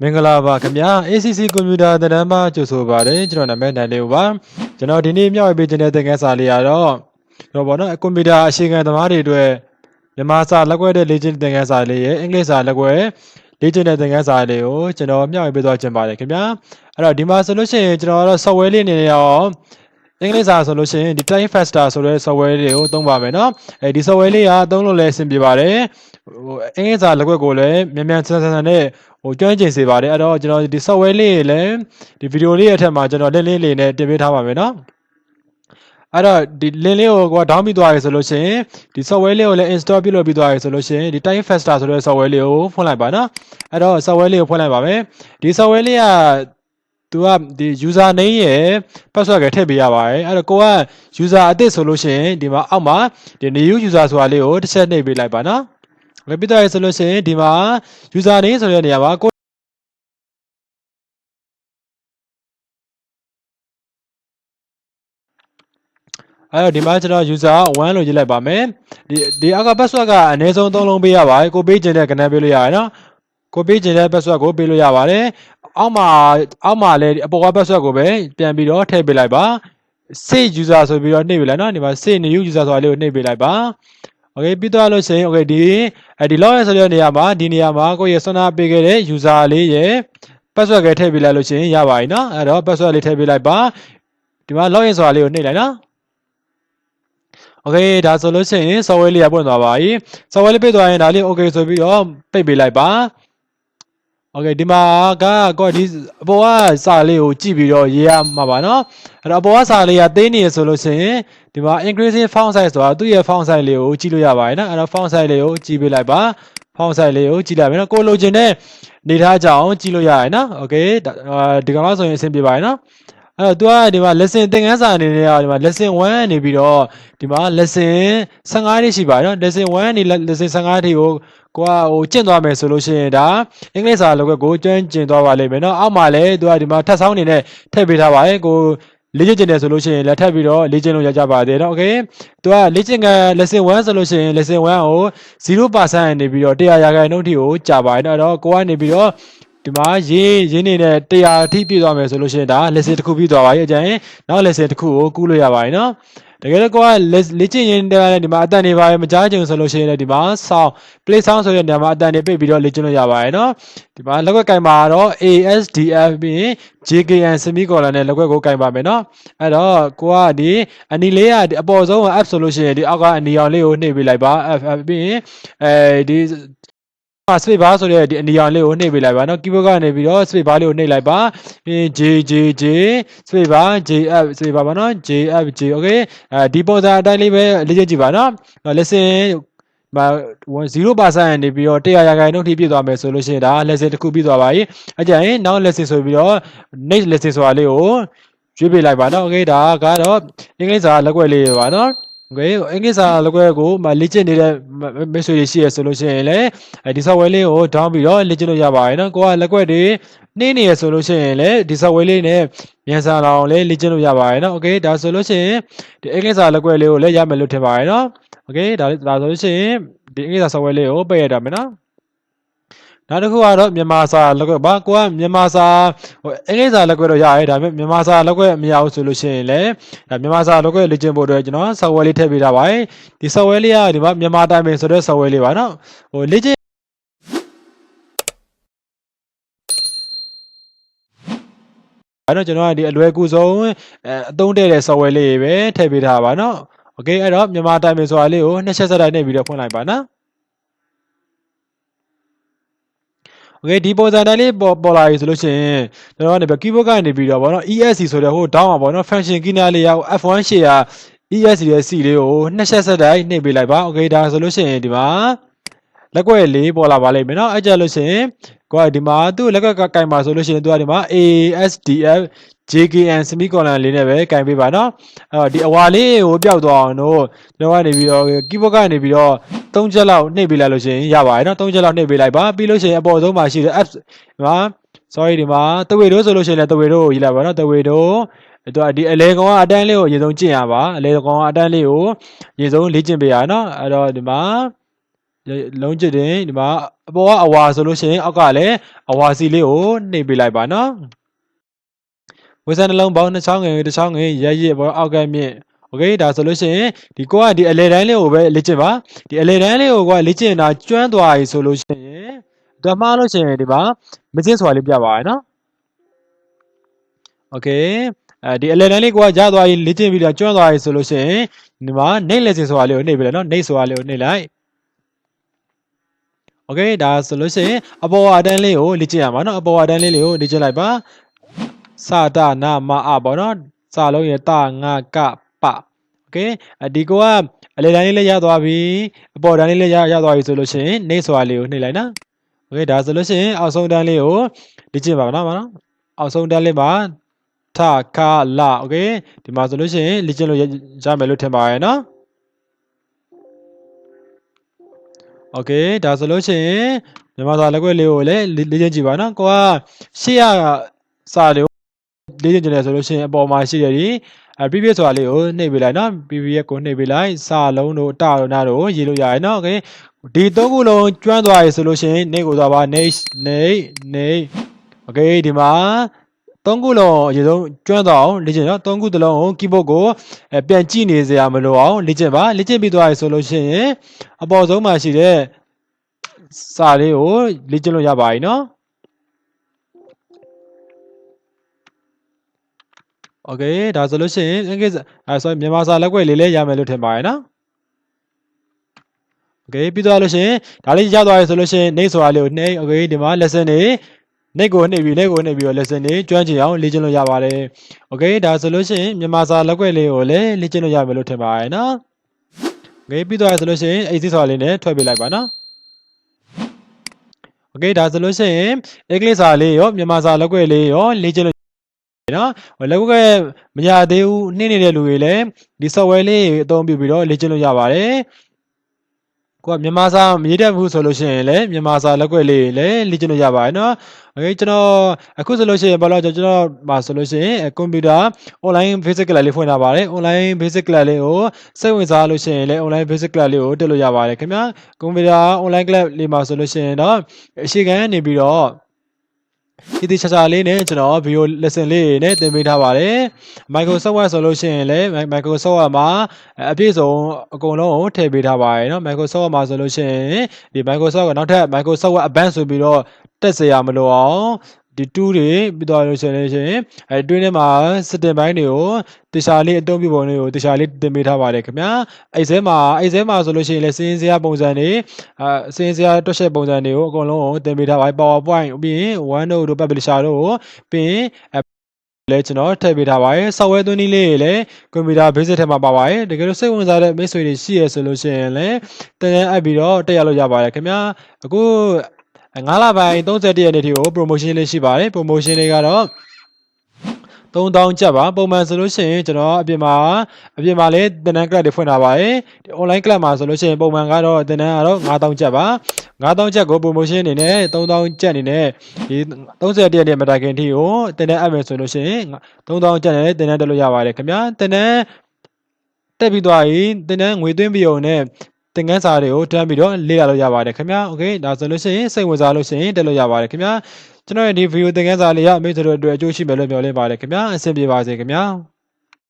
မင်္ဂလာပါခင်ဗျာ ACC ကွန်ပျူတာသဏ္ဍာန်မှာကြိုဆိုပါရစေကျွန်တော်နာမည်နိုင်လေးပါကျွန်တော်ဒီနေ့မျှဝေပေးခြင်းတဲ့သင်ခန်းစာလေးကတော့တော့ဗောနော်ကွန်ပျူတာအရှိခံသမားတွေအတွက်မြန်မာစာလက်ကွဲတဲ့လေ့ကျင့်သင်ခန်းစာလေးရဲ့အင်္ဂလိပ်စာလက်ကွဲလေ့ကျင့်တဲ့သင်ခန်းစာလေးကိုကျွန်တော်မျှဝေပေးသွားခြင်းပါတယ်ခင်ဗျာအဲ့တော့ဒီမှာဆိုလို့ရှိရင်ကျွန်တော်ကတော့ software လေးအနေနဲ့ရောအင်္ဂလိပ်စာဆိုလို့ရှိရင်ဒီ Time Faster ဆိုတဲ့ software လေးကိုသုံးပါမယ်เนาะအဲဒီ software လေးကသုံးလို့လည်းအဆင်ပြေပါတယ် ဟိုအင်္ဂလိပ်စာလက်ွက်ကိုလည်းမြန်မြန်ဆန်ဆန်နဲ့ဟိုကျွမ်းကျင်စေပါတယ်အဲ့တော့ကျွန်တော်ဒီ software လေးတွေလည်းဒီဗီဒီယိုလေးရဲ့အထက်မှာကျွန်တော်လင်းလင်းလေးနဲ့တင်ပေးထားပါမယ်နော်အဲ့တော့ဒီလင်းလေးကိုကဒေါင်းပြီးသွားရဆိုလို့ရှိရင်ဒီ software လေးကိုလည်း install ပြုလုပ်ပြီးသွားရဆိုလို့ရှိရင်ဒီ time faster ဆိုတဲ့ software လေးကိုဖွင့်လိုက်ပါနော်အဲ့တော့ software လေးကိုဖွင့်လိုက်ပါမယ်ဒီ software လေးကသူကဒီ user name ရယ် password ကိုထည့်ပေးရပါတယ်အဲ့တော့ကိုက user အသစ်ဆိုလို့ရှိရင်ဒီမှာအောက်မှာဒီ new user ဆိုတာလေးကိုတစ်ချက်နှိပ်ပေးလိုက်ပါနော် ပြီးတော့ဆိုလို့ရှိရင်ဒီမှာ user name ဆိုတဲ့နေရာမှာကိုအဲ့တော့ဒီမှာကျွန်တော် user 1လို့ရေးလိုက်ပါမယ်။ဒီဒီအောက်က password ကအနည်းဆုံး3လုံးပေးရပါတယ်။ကိုပေးခြင်းတဲ့ကဏ္ဍပေးလို့ရတယ်နော်။ကိုပေးခြင်းတဲ့ password ကိုပေးလို့ရပါတယ်။အောက်မှာအောက်မှာလည်းအပေါ်က password ကိုပဲပြန်ပြီးတော့ထည့်ပေးလိုက်ပါ။ save user ဆိုပြီးတော့နှိပ်ပေးလိုက်နော်။ဒီမှာ save new user ဆိုတာလေးကိုနှိပ်ပေးလိုက်ပါ။ okay ပြီးသွားလို့ရှိရင် okay ဒီအဲဒီ login ဆိုတဲ့နေရာမှာဒီနေရာမှာကိုယ့်ရဲ့ဆွမ်းနာပေးခဲ့တဲ့ user လေးရဲ့ password ကထည့်ပေးလိုက်လို့ရှိရင်ရပါပြီနော်။အဲ့တော့ password လေးထည့်ပေးလိုက်ပါ။ဒီမှာ login ဆိုတာလေးကိုနှိပ်လိုက်နော်။ okay ဒါဆိုလို့ရှိရင် software လေးရပွင့်သွားပါပြီ software လေးပိတ်သွားရင်ဒါလေး okay ဆိုပြီးတော့ပိတ်ပေးလိုက်ပါ okay ဒီမှာကကိုဒီအပေါ်ကစာလေးကိုကြည့်ပြီးတော့ရေးရမှာပါเนาะအဲ့တော့အပေါ်ကစာလေးကသေးနေရဆိုလို့ရှိရင်ဒီမှာ increasing font size ဆိုတာသူ့ရဲ့ font size လေးကိုကြည့်လို့ရပါတယ်เนาะအဲ့တော့ font size လေးကိုကြည့်ပေးလိုက်ပါ font size လေးကိုကြည့်လိုက်မယ်เนาะကိုလိုချင်တဲ့နေထားကြအောင်ကြည့်လို့ရတယ်เนาะ okay ဒီကောင်လောက်ဆိုရင်အဆင်ပြေပါတယ်เนาะအဲ့တော့ तू ကဒီမှာ lesson သင်ခန်းစာအနေနဲ့ကဒီမှာ lesson 1နေပြီးတော့ဒီမှာ lesson 15တိရှိပါเนาะ lesson 1နေ lesson 15တိကို ကိုကဟိုကျင့်သွားမယ်ဆိုလို့ရှိရင်ဒါအင်္ဂလိပ်စာလောက်ကိုကျွမ်းကျင်သွားပါလိမ့်မယ်เนาะအောက်မှာလည်း तू ကဒီမှာထပ်ဆောင်းနေနဲ့ထည့်ပေးထားပါတယ်ကိုလေ့ကျင့်ကျင်တယ်ဆိုလို့ရှိရင်လည်းထပ်ပြီးတော့လေ့ကျင့်လို့ရကြပါသေးတယ်เนาะ okay သူကလေ့ကျင့်က lesson 1ဆိုလို့ရှိရင် lesson 1ကို0%နေပြီးတော့100ရာခိုင်နှုန်းထိကိုကြာပါတယ်เนาะအဲ့တော့ကိုကနေပြီးတော့ဒီမှာရေးရင်းနေတဲ့100အထိပြည့်သွားမယ်ဆိုလို့ရှိရင်ဒါ lesson တစ်ခုပြီးသွားပါပြီအကြရင်နောက် lesson တစ်ခုကိုကူးလို့ရပါတယ်เนาะ တကယ်တော့ကိုကလေ့ကျင့်ရင်းတဲ့လည်းဒီမှာအတန်နေပါပဲမကြားချင်ဆိုလို့ရှိရင်လည်းဒီမှာ sound play sound ဆိုတဲ့နေရာမှာအတန်နေပိတ်ပြီးတော့လေ့ကျင့်လို့ရပါတယ်နော်ဒီမှာလက်ွက်ကင်ပါတော့ ASDF ပြီး JKN semicolon နဲ့လက်ွက်ကိုကင်ပါမယ်နော်အဲ့တော့ကိုကဒီအနီလေးကအပေါ်ဆုံးက app ဆိုလို့ရှိရင်ဒီအောက်ကအနီရောင်လေးကိုနှိပ်ပေးလိုက်ပါ FF ပြီးရင်အဲဒီ ပါ slip bar ဆိုတဲ့ဒီအနီရောင်လေးကိုနှိပ်ပေးလိုက်ပါနော် keyboard ကနေပြီးတော့ slip bar လေးကိုနှိပ်လိုက်ပါပြီး J J J slip bar J app slip bar ပါနော် J app J okay အဲဒီပုံစံအတိုင်းလေးပဲလေ့ကျင့်ကြည့်ပါနော် lesson မ0%နေပြီးတော့100ရာခိုင်နှုန်းထိပြည့်သွားမယ်ဆိုလို့ရှိရင်ဒါ lesson တစ်ခုပြည့်သွားပါပြီအကြရင် now lesson ဆိုပြီးတော့ next lesson ဆိုတာလေးကိုရွေးပေးလိုက်ပါနော် okay ဒါကတော့အင်္ဂလိပ်စာလက်ွက်လေးပါနော် ငွေအင်္ဂလိပ်စာလောက်ရကိုလေ့ကျင့်နေတဲ့မိတ်ဆွေတွေရှိရဆိုလို့ရှိရင်လည်းဒီ software လေးကို down ပြီးတော့လေ့ကျင့်လို့ရပါတယ်နော်ကိုကလက်ွက်တွေနှင်းနေရဆိုလို့ရှိရင်လည်းဒီ software လေးနဲ့မြန်ဆန်အောင်လည်းလေ့ကျင့်လို့ရပါတယ်နော် okay ဒါဆိုလို့ရှိရင်ဒီအင်္ဂလိပ်စာလက်ွက်လေးကိုလည်းရမယ်လို့ထင်ပါတယ်နော် okay ဒါဒါဆိုလို့ရှိရင်ဒီအင်္ဂလိပ်စာ software လေးကိုပည့်ရတာမယ်နော် နောက်တစ်ခုကတော့မြန်မာစာလက်ကွက်ပါကိုကမြန်မာစာဟိုအင်္ဂလိပ်စာလက်ကွက်တော့ရရဲဒါပေမဲ့မြန်မာစာလက်ကွက်မရဘူးဆိုလို့ရှိရင်လည်းဒါမြန်မာစာလက်ကွက်လေ့ကျင့်ဖို့အတွက်ကျွန်တော် software လေးထည့်ပေးထားပါတယ်ဒီ software လေးကဒီမှာမြန်မာတိုင်းပဲဆိုတဲ့ software လေးပါနော်ဟိုလေ့ကျင့်အဲ့တော့ကျွန်တော်ကဒီအလွယ်ကူဆုံးအအသုံးတည့်တဲ့ software လေးပဲထည့်ပေးထားပါနော်။ Okay အဲ့တော့မြန်မာတိုင်းပဲဆိုတာလေးကိုနှစ်ချက်ဆက်တိုက်နှိပ်ပြီးတော့ဖွင့်လိုက်ပါနော်။ โอเคဒီပုံစံတိုင်းလေးပေါ်ပေါ်လာပြီဆိုလို့ရှိရင်ကျွန်တော်ကနေပြီး keyboard ကနေပြီးတော့ဗောနော် ESC ဆိုတဲ့ဟို down မှာဗောနော် function key နားလေးရ F1 ရှေ့ရ ESC ရဲ့ C လေးကိုနှစ်ချက်ဆက်တိုင်းနှိပ်ပေးလိုက်ပါโอเคဒါဆိုလို့ရှိရင်ဒီမှာလက်ကွက်လေးပေါ်လာပါလိမ့်မယ်เนาะအဲ့ကြလို့ရှိရင်ကိုကဒီမှာသူ့လက်ကွက်ကကင်ပါဆိုလို့ရှိရင်သူကဒီမှာ ASDF JKN semicolon လေးနဲ့ပဲကင်ပေးပါเนาะအဲ့တော့ဒီအဝါလေးကိုပျောက်သွားအောင်တို့ကျွန်တော်ကနေပြီးတော့ keyboard ကနေပြီးတော့ ၃ချက်လောက်နှိပ်ပေးလိုက်လို့ရှိရင်ရပါတယ်เนาะ၃ချက်လောက်နှိပ်ပေးလိုက်ပါပြီးလို့ရှိရင်အပေါ်ဆုံးမှာရှိတဲ့ app ဒီမှာ sorry ဒီမှာတဝေတို့ဆိုလို့ရှိရင်လည်းတဝေတို့ကိုရေးလိုက်ပါเนาะတဝေတို့အဲ့တော့ဒီအလဲကောင်ကအတန်းလေးကိုအရင်ဆုံးကျင့်ရပါအလဲကောင်ကအတန်းလေးကိုအရင်ဆုံးလေ့ကျင့်ပေးရเนาะအဲ့တော့ဒီမှာ လုံးကျစ်တင်ဒီမှာအပေါ်ကအဝါဆိုလို့ရှိရင်အောက်ကလည်းအဝါစီလေးကိုနှိပ်ပေးလိုက်ပါနော်ဝေဆန်နှလုံးပေါင်းနှစ်ချောင်းငယ်တစ်ချောင်းငယ်ရရပေါ်အောက်ကမြင့် โอเคဒါဆိုလို့ရှိရင်ဒီကိုကဒီအလေတန်းလေးကိုပဲလေ့ကျင့်ပါဒီအလေတန်းလေးကိုကလေ့ကျင့်တာကျွမ်းသွားပြီဆိုလို့ရှိရင်ဓမ္မလို့ရှိရင်ဒီမှာမကျင့်စွာလေးပြပါရနော်โอเคအဲဒီအလေတန်းလေးကိုကရသွားပြီလေ့ကျင့်ပြီးတော့ကျွမ်းသွားပြီဆိုလို့ရှိရင်ဒီမှာနှိပ်လက်စင်စွာလေးကိုနှိပ်ပြလိုက်နော်နှိပ်စွာလေးကိုနှိပ်လိုက်โอเคဒါဆိုလို့ရှိရင်အပေါ်အတန်းလေးကိုလေ့ကျင့်ရမှာနော်အပေါ်အတန်းလေးလေးကိုလေ့ကျင့်လိုက်ပါစတာနာမအပေါ့နော်စလုံးရတငါက ပโอเคအဒီကိုကအလေတန်းလေးလည်းရသွားပြီအပေါ်တန်းလေးလည်းရရသွားပြီဆိုလို့ရှိရင်နှိပ်စွာလေးကိုနှိပ်လိုက်နော်โอเคဒါဆိုလို့ရှိရင်အောက်ဆုံးတန်းလေးကိုလေ့ကျင့်ပါနော်မနော်အောက်ဆုံးတန်းလေးမှာထခလာโอเคဒီမှာဆိုလို့ရှိရင်လေ့ကျင့်လို့ရရမယ်လို့ထင်ပါရဲ့နော်โอเคဒါဆိုလို့ရှိရင်မြန်မာစာလက်ကွက်လေးကိုလည်းလေ့ကျင့်ကြည့်ပါနော်ကိုကရှေ့ရစာလေးကို လေ့ကျင့်ကြတယ်ဆိုလို့ရှိရင်အပေါ်မှာရှိရည်အ previous ဆိုတာလေးကိုနှိပ်ပေးလိုက်နော် previous ကိုနှိပ်ပေးလိုက်စာလုံးတို့တာတို့နာတို့ရေးလို့ရတယ်နော် okay ဒီသုံးခုလုံးကျွမ်းသွားရည်ဆိုလို့ရှိရင်နေကိုသွားပါ next next next okay ဒီမှာသုံးခုလုံးအရင်ဆုံးကျွမ်းသွားအောင်လေ့ကျင့်နော်သုံးခုတလုံးကို keyboard ကိုပြန်ကြည့်နေစရာမလိုအောင်လေ့ကျင့်ပါလေ့ကျင့်ပြီးသွားရည်ဆိုလို့ရှိရင်အပေါ်ဆုံးမှာရှိတဲ့စာလေးကိုလေ့ကျင့်လို့ရပါပြီနော် โอเคဒါဆိုလို့ရှိရင်အင်္ဂလိပ်အဲ sorry မြန်မာစာလက်ကွက်လေးလည်းရမယ်လို့ထင်ပါတယ်နော်โอเคပြီးသွားလို့ရှိရင်ဒါလေးရသွားပြီဆိုလို့ရှိရင်နေဆိုတာလေးကိုနှိပ်โอเคဒီမှာ lesson တွေနေကိုနှိပ်ပြီးနေကိုနှိပ်ပြီးတော့ lesson တွေကျွမ်းကျင်အောင်လေ့ကျင့်လို့ရပါတယ်โอเคဒါဆိုလို့ရှိရင်မြန်မာစာလက်ကွက်လေးကိုလည်းလေ့ကျင့်လို့ရမယ်လို့ထင်ပါတယ်နော်โอเคပြီးသွားပြီဆိုလို့ရှိရင် exit ဆိုတာလေးနဲ့ထွက်ပေးလိုက်ပါနော်โอเคဒါဆိုလို့ရှိရင်အင်္ဂလိပ်စာလေးရောမြန်မာစာလက်ကွက်လေးရောလေ့ကျင့်လို့ နော်လက်ကွက်မရသေးဘူးနှင်းနေတဲ့လူတွေလည်းဒီ software လေးအသုံးပြုပြီးတော့လေ့ကျင့်လို့ရပါတယ်ကိုကမြန်မာစာမရေးတတ်ဘူးဆိုလို့ရှိရင်လည်းမြန်မာစာလက်ကွက်လေးလည်းလေ့ကျင့်လို့ရပါတယ်နော်။ Okay ကျွန်တော်အခုဆိုလို့ရှိရင်ဘာလို့ကျွန်တော်မှာဆိုလို့ရှိရင်ကွန်ပျူတာ online basic class လေးဖွင့်ထားပါတယ်။ online basic class လေးကိုစိတ်ဝင်စားလို့ရှိရင်လည်း online basic class လေးကိုတက်လို့ရပါတယ်ခင်ဗျာ။ကွန်ပျူတာ online class လေးမှာဆိုလို့ရှိရင်တော့အရှိကန်နေပြီးတော့ ဒီဒီချာချာလေးနဲ့ကျွန်တော် video lesson လေးနဲ့သင်ပေးထားပါတယ် Microsoft Word ဆိုလို့ရှိရင်လည်း Microsoft Word မှာအပြည့်စုံအကုန်လုံးကိုထည့်ပေးထားပါတယ်เนาะ Microsoft Word မှာဆိုလို့ရှိရင်ဒီ Microsoft ကနောက်ထပ် Microsoft Word Advanced ဆိုပြီးတော့တက်စရာမလိုအောင် ဒီ2တွေပြီးတော့လို့ရှိရင်ရှင်အဲတွင်းထဲမှာစတင်ပိုင်းတွေကိုတခြားလေးအသုံးပြုပုံတွေကိုတခြားလေးတင်ပေးထားပါတယ်ခင်ဗျာအဲ့ဆဲမှာအဲ့ဆဲမှာဆိုလို့ရှိရင်လည်းစင်းစရာပုံစံတွေအာစင်းစရာတွက်ချက်ပုံစံတွေကိုအကုန်လုံးကိုတင်ပေးထားပါတယ် PowerPoint ပြီးရင် OneNote တို့ Publisher တို့ကိုပြီးရင်လဲကျွန်တော်ထည့်ပေးထားပါတယ် software သွင်းနည်းလေးတွေလည်းကွန်ပျူတာ basic ထဲမှာပါပါတယ်တကယ်လို့စိတ်ဝင်စားတဲ့မိတ်ဆွေတွေရှိရဆိုလို့ရှိရင်လည်းတင်တန်းအပ်ပြီးတော့တက်ရလို့ရပါတယ်ခင်ဗျာအခု 9လပိုင်း31ရက်နေ့ထိကို promotion လေးရှိပါတယ် promotion လေးကတော့3000ကျပ်ပါပုံမှန်ဆိုလို့ရှိရင်ကျွန်တော်အပြင်မှာအပြင်မှာလည်းတင်တန်း class တွေဖွင့်ထားပါတယ်ဒီ online class မှာဆိုလို့ရှိရင်ပုံမှန်ကတော့တင်တန်းကတော့9000ကျပ်ပါ9000ကျပ်ကို promotion အနေနဲ့3000ကျပ်အနေနဲ့ဒီ31ရက်နေ့မတိုင်ခင်ထိကိုတင်တန်းအပ်မယ်ဆိုလို့ရှိရင်3000ကျပ်နဲ့တင်တန်းတက်လို့ရပါတယ်ခင်ဗျာတင်တန်းတက်ပြီးသွားရင်တင်တန်းငွေသွင်းပြီးုံနဲ့ သင်ခန်းစာတွေကိုတန်းပြီးတော့လေ့လာလို့ရပါတယ်ခင်ဗျာ okay ဒါဆိုလို့ရှိရင်စိတ်ဝင်စားလို့ရှိရင်တက်လို့ရပါတယ်ခင်ဗျာကျွန်တော်ရဲ့ဒီဗီဒီယိုသင်ခန်းစာလေးရမိတ်ဆွေတို့အတွက်အကျိုးရှိမယ်လို့မျှော်လင့်ပါတယ်ခင်ဗျာအဆင်ပြေပါစေခင်ဗျာ